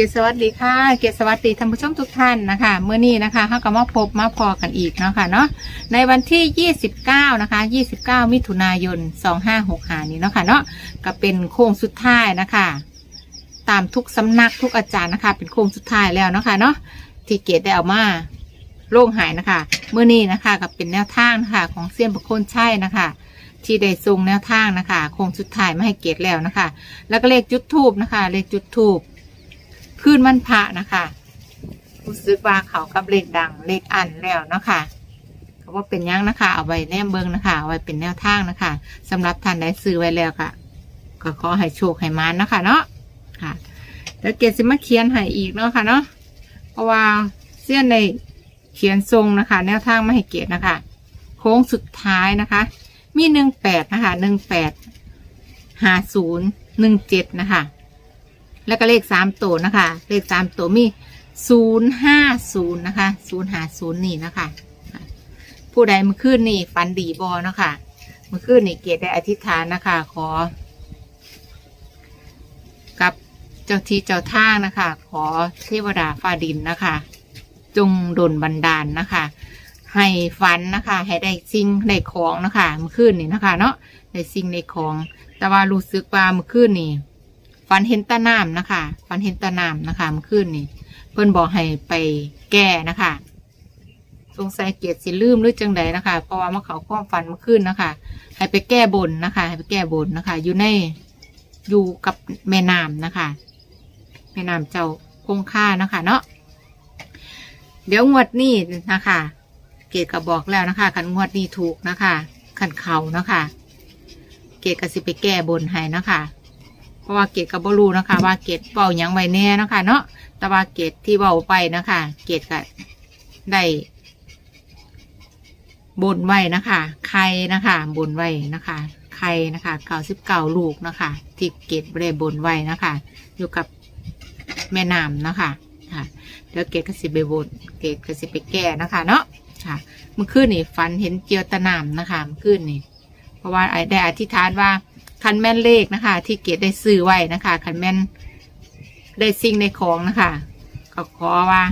กียรติสวัสดีค่ะ เกียรติสวัสดีท่านผู้ชมทุกท่านนะคะเมื่อนี้นะคะเขาก็มาพบมาพอกันอีกเนาะค่ะเนาะในวันที่ 29 นะคะ 29 มิถุนายน 2565 นี้เนาะค่ะเนาะก็เป็นโค้งสุดท้ายนะคะ ตามทุกสำนักทุกอาจารย์นะคะ เป็นโค้งสุดท้ายแล้วเนาะค่ะเนาะที่เกียรติได้เอามาโล่งหายนะคะเมื่อนี้นะคะก็เป็นแนวทางนะคะของเซียนประโคนใช่นะคะที่ได้ทรงแนวทางนะคะโค้งสุดท้ายมาให้เกียรติแล้วนะคะ แล้วก็เลขจุดทูบนะคะ เลขจุดทูบ ขึ้นมันพระนะคะรู้สึกว่าเขากับเลขดังเลขอันแล้วนะคะเขาว่าเป็นยังนะคะ เอาไว้แนมเบิงนะคะเอาไว้เป็นแนวทางนะคะสำหรับท่านได้ซื้อไว้แล้วค่ะ ก็ขอให้โชคให้มานนะคะ เนาะค่ะแล้วเกศิมาเขียนให้อีกเนาะค่ะเนาะเพราะว่าเสี้ยนในเขียนทรงนะคะ แนวทางมาให้เกียรตินะคะ โค้งสุดท้ายนะคะ มีหนึ่งแปดนะคะหนึ่งแปดห้าศูนย์หนึ่งเจ็ดนะคะ แล้วก็เลขสามตัวนะคะ เลขสามตัวมีศูนย์ห้าศูนย์นะคะศูนย์หาศูนย์นี่นะคะผู้ใดมื่อคืนนี่ฝันดีบอนะคะมื่อคืนนี่เกดได้อธิษฐานนะคะ ขอ กับเจ้าที่เจ้าทางนะคะ ขอเทวดาฟ้าดินนะคะ จงดลบันดาลนะคะ ให้ฝันนะคะ ให้ได้สิ่งได้ของนะคะมื่อคืนนี่นะคะ เนาะได้สิ่งได้ของ แต่ว่ารู้สึกว่ามื่อคืนนี่ ฝันเห็นตาน้ำนะคะฝันเห็นตาน้ำนะคะเมื่อคืนนี่เพิ่นบอกให้ไปแก้นะคะ สงสัยเกียรติสิลืมหรือจังใดนะคะ เพราะว่ามื่อเขาความฝันเมื่อคืนนะคะ ให้ไปแก้บนนะคะ ให้ไปแก้บนนะคะ อยู่ในอยู่กับแม่น้ำนะคะแม่น้ำเจ้าคงค่านะคะ เนาะเดี๋ยวงวดนี้นะคะ เกดก็บอกแล้วนะคะขันงวดนี้ถูกนะคะขันเขานะคะ เกดก็สิไปแก้บนให้นะคะ เพราะว่าเกดก็บ่รู้นะคะ ว่าเกดเบายังไว้แน่นะคะเนาะแต่ว่าเกดที่เบาไปนะคะ เกดก็ได้บนไว้นะคะไข่นะคะบนไว้นะคะไข่นะคะเก้าสิบเก้าลูกนะคะที่เกดได้บนไว้นะคะ อยู่กับแม่น้ำนะคะค่ะเดี๋ยวเกดก็สิไปบนเกดก็สิไปแก้นะคะเนาะค่ะเมื่อคืนนี่ฝันเห็นเจียวตะนามนะคะเมื่อคืนนี่เพราะว่าไอ้ได้อธิษฐานว่า คันแม่นเลขนะคะ ที่เกดได้ซื้อไว้นะคะคันแม่นได้สิ่งในของนะคะก็ขอว่า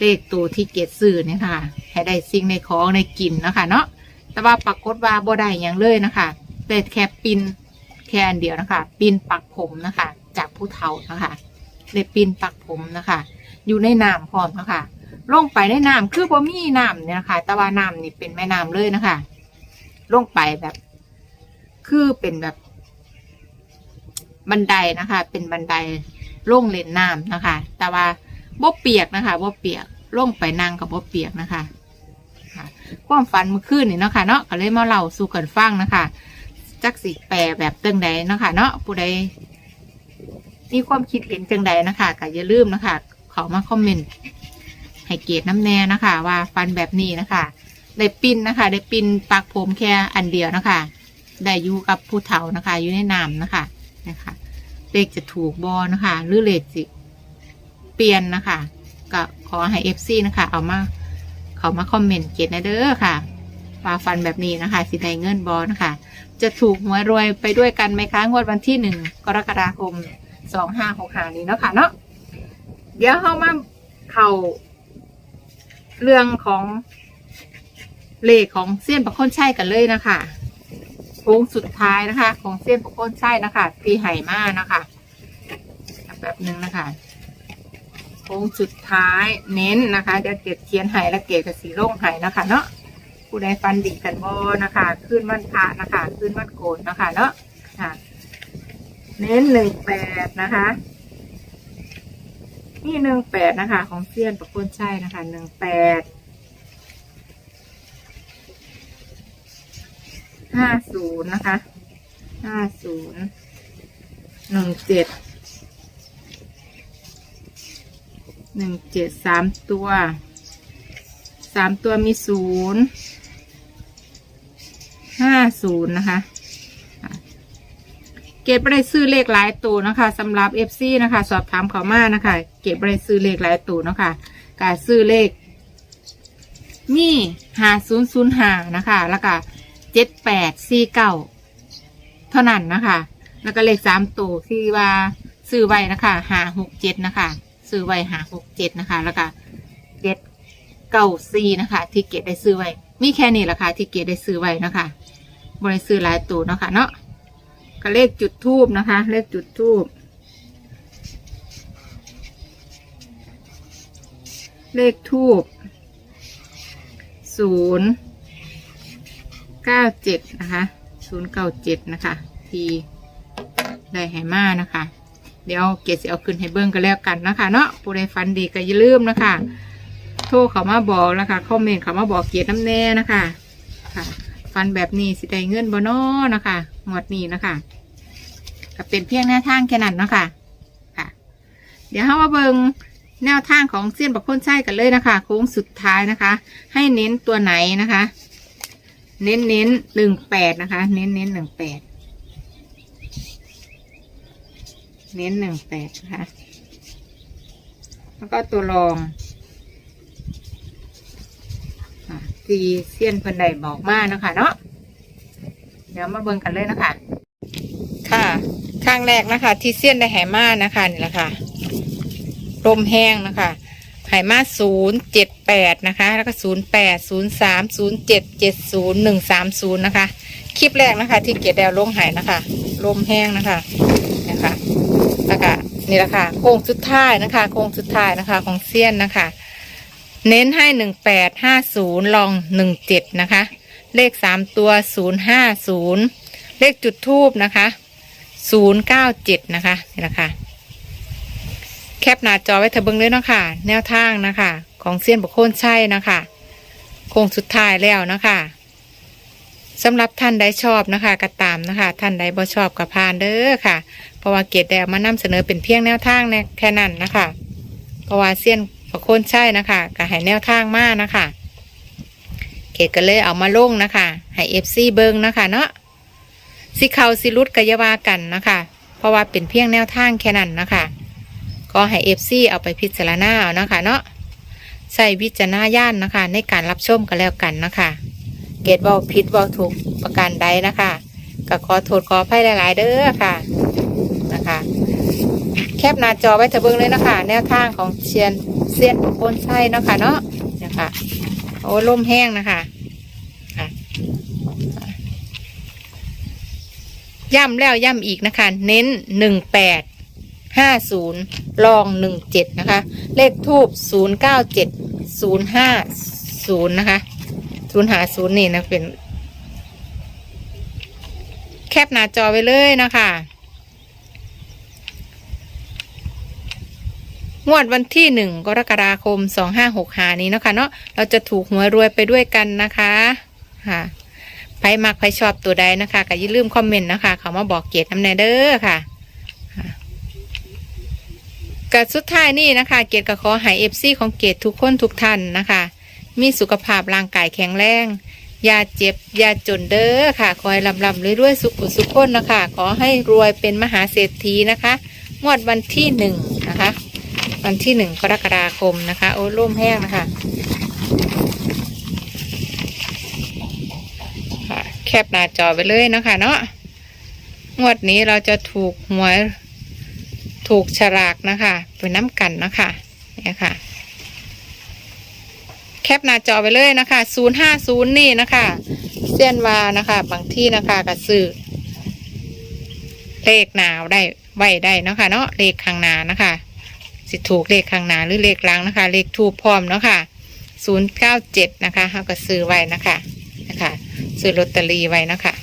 เลขตัวที่เกดซื้อเนี่ยค่ะ ให้ได้สิ่งในของในกินนะคะ เนาะแต่ว่าปรากฏว่าบ่ได้อย่างเลยนะคะได้แค่ปินแค่อันเดียวนะคะ ปินปักผมนะคะ จากผู้เฒ่านะคะได้ปินปักผมนะคะ อยู่ในน้ำพร้อมนะคะลงไปในน้ำคือบ่มีน้ำเนี่ยนะคะแต่ว่าน้ำนี่เป็นแม่น้ำเลยนะคะ ลงไปแบบ คือเป็นแบบ บันไดนะคะ เป็นบันไดลงเลนน้ำนะคะ แต่ว่าบ่เปียกนะคะบ่เปียกลงไปนั่งกับบ่เปียกนะคะความฝันเมื่อคืนนี่เนาะคะเนาะก็เลยมาเล่าสู่กันฟังนะคะจักสิแปลแบบตึงใดเนาะคะเนาะผู้ใดมีความคิดเห็นจังใดนะคะก็อย่าลืมนะคะเขามาคอมเมนต์ให้เกียรติน้ำแน่นะคะ ว่าฟันแบบนี้นะคะได้ปิ้นนะคะ ได้ปิ้นปักผมแค่อันเดียวนะคะ ได้อยู่กับผู้เฒ่านะคะ อยู่ในน้ำนะคะนะคะ เลขจะถูกบอนะคะ หรือเลขสิเปลี่ยนนะคะ ก็ขอให้เอฟซีนะคะ เอามา เขามาคอมเมนต์เกียรตินะเด้อค่ะว่าฟันแบบนี้นะคะ สิได้เงินบอนะคะ จะถูกหวยรวยไปด้วยกันไหมคะงวดวันที่หนึ่งกรกฎาคมสองห้าหกหานี้เนาะค่ะเนาะเดี๋ยวเข้ามาเข่าเรื่องของเลขของเส้นประโคนใช่กันเลยนะคะ ค้งสุดท้ายนะคะ ของเส้นประโคนใช่นะคะตีไห่มานะคะแบบนึงนะคะโค้งสุดท้ายเน้นนะคะเดี๋ยวเกดเขียนไห่และเกดกับสีโล่งไห่นะคะ เนาะผู้ใดฟันดีกันบอนะคะ ขึ้นมันพระนะคะ ขึ้นมันโกนนะคะ เนาะค่ะเน้นหนึ่งแปดนะคะนี่หนึ่งแปดนะคะ ของเซียนประโคนใช่นะคะหนึ่งแปด ห้าศูนย์นะคะห้าศูนย์หนึ่งเจ็ดหนึ่งเจ็ดสามตัวสามตัวมีศูนย์ห้าศูนย์นะคะเก็บไปซื้อเลขหลายตัวนะคะสำหรับเอฟซีนะคะ สอบถามเขามานะคะ เก็บไปซื้อเลขหลายตัวนะคะการซื้อเลขมีหาศูนย์ศูนย์หานะคะ แล้วก็ เจ็ดแปดสี่เก้าเท่านั้นนะคะ แล้วก็เลขสามตัวที่ว่าซื้อไว้นะคะหาหกเจ็ดนะคะซื้อไว้หาหกเจ็ดนะคะ แล้วก็เจ็ดเก้าสี่นะคะ ที่เกดได้ซื้อไว้ มีแค่นี้แหละค่ะที่เกดได้ซื้อไว้นะคะบริซื้อหลายตัวเนาะคะเนาะก็เลขจุดทูบนะคะ เลขจุดทูบเลขทูบศูนย์ เก้าเจ็ดนะคะศูนย์เก้าเจ็ดนะคะ ทีได้ไหมานะคะ เดี๋ยวเกดสิเอาขึ้นให้เบิ้งกันแล้วกันนะคะ เนาะผู้ใดฟันดีก็อย่าลืมนะคะ โทรเขามาบอกนะคะคอมเมนต์เขามาบอกเกียรติน้ำแน่นะคะค่ะฟันแบบนี้สิได้เงินบ่นอนะคะงวดนี้นะคะก็เป็นเพียงแนวทางแค่นั้นนะคะค่ะ เดี๋ยวเรามาเบิ้งแนวทางของเส้ยนบักคนใช่กันเลยนะคะ โค้งสุดท้ายนะคะ ให้เน้นตัวไหนนะคะ เน้นเน้นหนึ่งแปดนะคะ เน้นเน้นหนึ่งแปดเน้นหนึ่งแปดนะคะ แล้วก็ตัวรองที่เซียนเพิ่นใดบอกมานะคะเนาะเดี๋ยวมาเบิ่งกันเลยนะคะ ค่ะ ข้างแรกนะคะ ที่เซียนได้ไหมานะคะนี่แหละค่ะลมแห้งนะคะไหมาศูนย์เจ็ด แปดนะคะ แล้วก็ศูนย์แปดศูนย์สามศูนย์เจ็ดเจ็ดศูนย์หนึ่งสามศูนย์นะคะ คลิปแรกนะคะ ที่เกียรแดวลงไหนะคะ ลมแห้งนะคะนะคะแล้วก็นี่แหละค่ะโค้งสุดท้ายนะคะโค้งสุดท้ายนะคะของเซียนนะคะ เน้นให้หนึ่งแปดห้าศูนย์ลองหนึ่งเจ็ดนะคะ เลขสามตัวศูนย์ห้าศูนย์เลขจุดทูบนะคะศูนย์เก้าเจ็ดนะคะนี่แหละค่ะ แคปหน้าจอไว้เถอะเบิ้งเลยเนาะค่ะ แนวทางนะคะ ของเซียนบุคคลใช่นะคะโค้งสุดท้ายแล้วนะคะสำหรับท่านใดชอบนะคะก็ตามนะคะ ท่านใดบ่ชอบก็ผ่านเด้อค่ะ เพราะว่าเกียรติแดวมานำเสนอเป็นเพียงแนวทางเนี่ยแค่นั้นนะคะ เพราะว่าเซียนบุคคลใช่นะคะก็ให้แนวทางมากนะคะ เกดก็เลยเอามาลงนะคะให้เอฟซีเบิ้งนะคะเนาะสิเขาสิรุดกอยาวากันนะคะ เพราะว่าเป็นเพียงแนวทางแค่นั้นนะคะ ก็ให้เอฟซีเอาไปพิจารณาเอานะคะเนาะใส่วิจารณญาณนะคะ ในการรับชมกันแล้วกันนะคะ เกดบอกผิดบอกถูกประการใดนะคะก็ขอโทษขออภัยหลาย ๆ เด้อค่ะนะคะ แคปหน้าจอไว้เถอะเบิ่งเลยนะคะ แนวทางของเชียนเซียนบุคคลใช่เนาะค่ะเนาะนะคะโอ้ลมแห้งนะคะย่ำแล้วย่ำอีกนะคะ เน้นหนึ่งแปด ห้าศูนย์ลองหนึ่งเจ็ดนะคะ เลขทูบศูนย์เก้าเจ็ดศูนย์ห้าศูนย์นะคะศูนย์หาศูนย์นี่นะเป็น แคปหน้าจอไว้เลยนะคะงวดวันที่หนึ่งกรกฎาคมสองห้าหกหานี้นะคะเนาะเราจะถูกหวยรวยไปด้วยกันนะคะค่ะใครมักใครชอบตัวใดนะคะก็อย่าลืมคอมเมนต์นะคะ เขามาบอกเกียรติน้ำแนเด้อค่ะ กับสุดท้ายนี่นะคะ เกียรติก็ขอให้เอฟซีของเกียรติทุกคนทุกท่านนะคะ มีสุขภาพร่างกายแข็งแรงอย่าเจ็บอย่าจนเด้อค่ะ คอยลำลำเรื่อยๆสุขุสุขคนนะคะ ขอให้รวยเป็นมหาเศรษฐีนะคะงวดวันที่หนึ่งนะคะ วันที่หนึ่งกรกฎาคมนะคะ โอ้ร่มแห้งนะคะแคปหน้าจอไปเลยนะคะเนาะงวดนี้เราจะถูกหวย ถูกฉลากนะคะเป็นน้ำกันนะคะเนี่ยค่ะ แคปหน้าจอไปเลยนะคะศูนย์ห้าศูนย์นี่นะคะเส้นวานะคะ บางที่นะคะกระสือเลขหนาวได้ไว้ได้นะคะเนาะเลขข้างหน้านะคะสิถูกเลขข้างหน้าหรือเลขหลังนะคะ เลขทูบพร้อมเนาะค่ะศูนย์เก้าเจ็ดนะคะเขาก็ซื้อไว้นะคะนะคะ ซื้อลอตเตอรี่ไว้นะคะ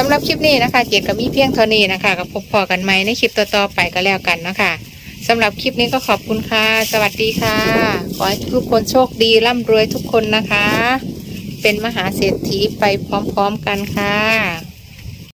สำหรับคลิปนี้นะคะ เกียรติก็มีเพียงเท่านี้นะคะกับพบพอกันไหมในคลิปต่อๆไปก็แล้วกันนะคะสำหรับคลิปนี้ก็ขอบคุณค่ะ สวัสดีค่ะ ขอให้ทุกคนโชคดีร่ำรวยทุกคนนะคะ เป็นมหาเศรษฐีไปพร้อมๆกันค่ะ